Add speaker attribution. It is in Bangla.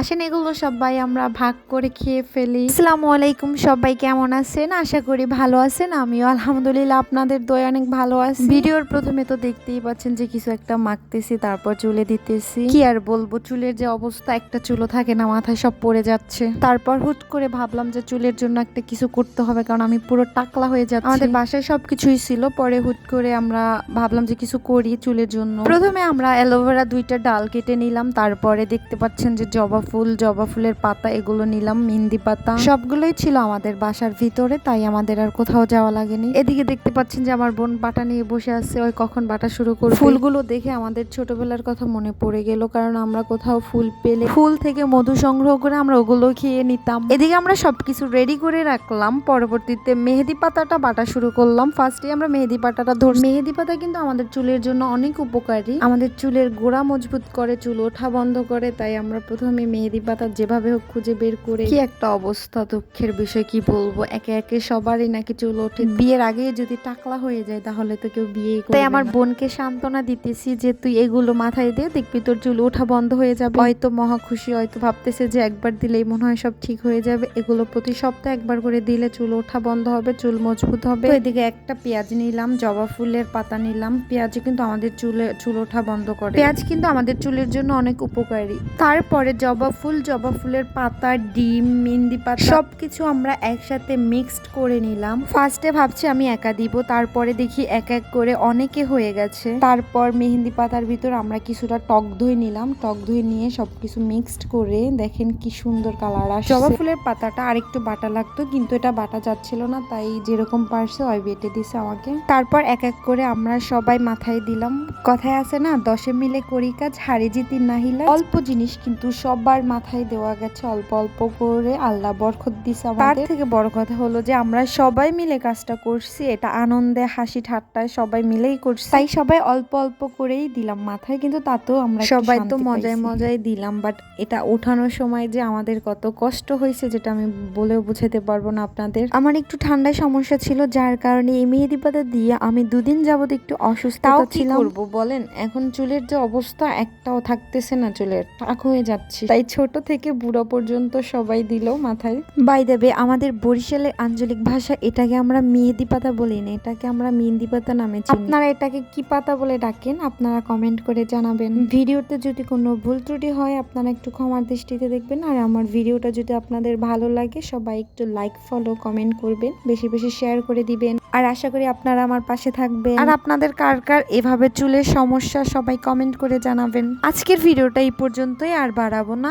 Speaker 1: আসেন, এগুলো সবাই আমরা ভাগ করে খেয়ে ফেলি। আসসালামু আলাইকুম, সবাই কেমন আছেন? আশা করি ভালো আছেন, আমিও আলহামদুলিল্লাহ আপনাদের দয় অনেক ভালো আছি। ভিডিওর প্রথমে তো দেখতেই পাচ্ছেন যে কিছু একটা মাখতেছি, তারপর চুলে দিতেছি। কি আর বলব, চুলের যে অবস্থা, একটা চুলো থাকে না, মাথায় সব পড়ে যাচ্ছে। তারপর হুট করে ভাবলাম যে চুলের জন্য একটা কিছু করতে হবে, কারণ আমি পুরো টাকলা হয়ে যাচ্ছি। আমাদের বাসায় সবকিছুই ছিল, পরে হুট করে আমরা ভাবলাম যে কিছু করি চুলের জন্য। প্রথমে আমরা অ্যালোভেরা দুইটা ডাল কেটে নিলাম, তারপরে দেখতে পাচ্ছেন যে জবা ফুল, জবা ফুলের পাতা, এগুলো নিলাম মেহেন্দি পাতা। সবগুলোই ছিল আমাদের বাসার ভিতরে, তাই আমাদের আর কোথাও যাওয়া লাগেনি। এদিকে দেখতে পাচ্ছেন যে আমার বোন বাটা নিয়ে বসে আছে, ওই কখন বাটা শুরু করবে? ফুলগুলো দেখে আমাদের ছোটবেলার কথা মনে পড়ে গেল, কারণ আমরা কোথাও ফুল পেলে, ফুল থেকে মধু সংগ্রহ করে আমরা ওগুলো খেয়ে নিতাম। এদিকে আমরা সবকিছু রেডি করে রাখলাম, পরবর্তীতে মেহেদি পাতাটা বাটা শুরু করলাম। ফার্স্টে আমরা মেহেদি পাতাটা ধর মেহেদি পাতা কিন্তু আমাদের চুলের জন্য অনেক উপকারী। আমাদের চুলের গোড়া মজবুত করে, চুল ওঠা বন্ধ করে, তাই আমরা প্রথমে মেহেদি পাতা যেভাবে হোক খুঁজে বের করে কি একটা অবস্থা দুঃখের বিষয় কি বলব? একে একে সবারই নাকি চুল ওঠে। বিয়ের আগে যদি টাকলা হয়ে যায় তাহলে তো কেউ বিয়ে তাই আমার বোনকে সান্ত্বনা দিতেছি যে তুই এগুলো মাথায় দে দেখবি তোর চুল ওঠা বন্ধ হয়ে যাবে। হয়তো মহা খুশি হয়তো ভাবতেছে যে একবার দিলেই মনে হয় সব ঠিক হয়ে যাবে। এগুলো প্রতি সপ্তাহে একবার করে দিলে চুল ওঠা বন্ধ হবে চুল মজবুত হবে। এদিকে একটা পেঁয়াজ নিলাম জবা ফুলের পাতা নিলাম। পেঁয়াজ কিন্তু আমাদের চুলে চুল ওঠা বন্ধ করে। পেঁয়াজ কিন্তু আমাদের চুলের জন্য অনেক উপকারী। তারপরে জবা ফুল, জবা ফুলের পাতা, ডিম, মেহেন্দি পাতা, সবকিছু আমরা একসাথে মিক্সড করে নিলাম। ফার্স্টে ভাবছি আমি একা দিব, তারপরে দেখি এক এক করে অনেকে হয়ে গেছে। তারপর মেহেন্দি পাতার ভিতর আমরা কিছুটা টক দই নিলাম। টক দই নিয়ে সবকিছু মিক্সড করে দেখেন কি সুন্দর কালার আসে জবা ফুলের পাতাটা আরেকটু বাটা লাগতো, কিন্তু এটা বাটা যাচ্ছিল না, তাই যেরকম পারছে ওই বেটে দিছে আমাকে। তারপর এক এক করে আমরা সবাই মাথায় দিলাম। কথায় আছে না, দশে মিলে করি কাজ, হারে জিতি নাহিলা অল্প জিনিস কিন্তু সবার মাথায় দেওয়া গেছে অল্প অল্প করে আল্লাহ বরকত দিছে তার থেকে বড় কথা হলো যে আমরা সবাই মিলে কাজটা করছি এটা আনন্দে হাসি ঠাট্টায় সবাই মিলেই করছি। তাই সবাই অল্প অল্প করেই দিলাম মাথায় কিন্তু তাতেও আমরা সবাই তো মজায় মজায় দিলাম বাট এটা ওঠানোর সময় যে আমাদের কত কষ্ট হয়েছে যেটা আমি বলেও বুঝাতে পারব না আপনাদের। আমার একটু ঠান্ডায় সমস্যা ছিল যার কারণে এই মেহেদি পাতা দিয়ে আমি দুদিন যাবত একটু অসুস্থ ছিলাম। করব বলেন? এখন চুলের যে অবস্থা একটাও থাকতেছে না চুলের টাক হয়ে যাচ্ছে। তাই ছোট থেকে বুড়ো পর্যন্ত সবাই দিল মাথায়। বাই দেবে আমাদের বরিশালের আঞ্চলিক ভাষা এটাকে আমরা মেহেদি পাতা বলি না এটাকে আমরা মেহেন্দি পাতা নামে চিনি। আপনারা এটাকে কি পাতা বলে ডাকেন আপনারা কমেন্ট করে জানাবেন। ভিডিওতে যদি কোনো ভুল ত্রুটি হয় আপনারা একটু ক্ষমার দৃষ্টিতে দেখবেন আর আমার ভিডিওটা যদি আপনাদের ভালো লাগে সবাই একটু লাইক ফলো কমেন্ট করবেন বেশি বেশি শেয়ার করে দিবেন। আর আশা করি আপনারা আমার পাশে থাকবেন। আর আপনাদের কার কার এভাবে চুলের সমস্যা সবাই কমেন্ট করে জানাবেন। আজকের ভিডিওটা এই পর্যন্তই আর বাড়াবো না।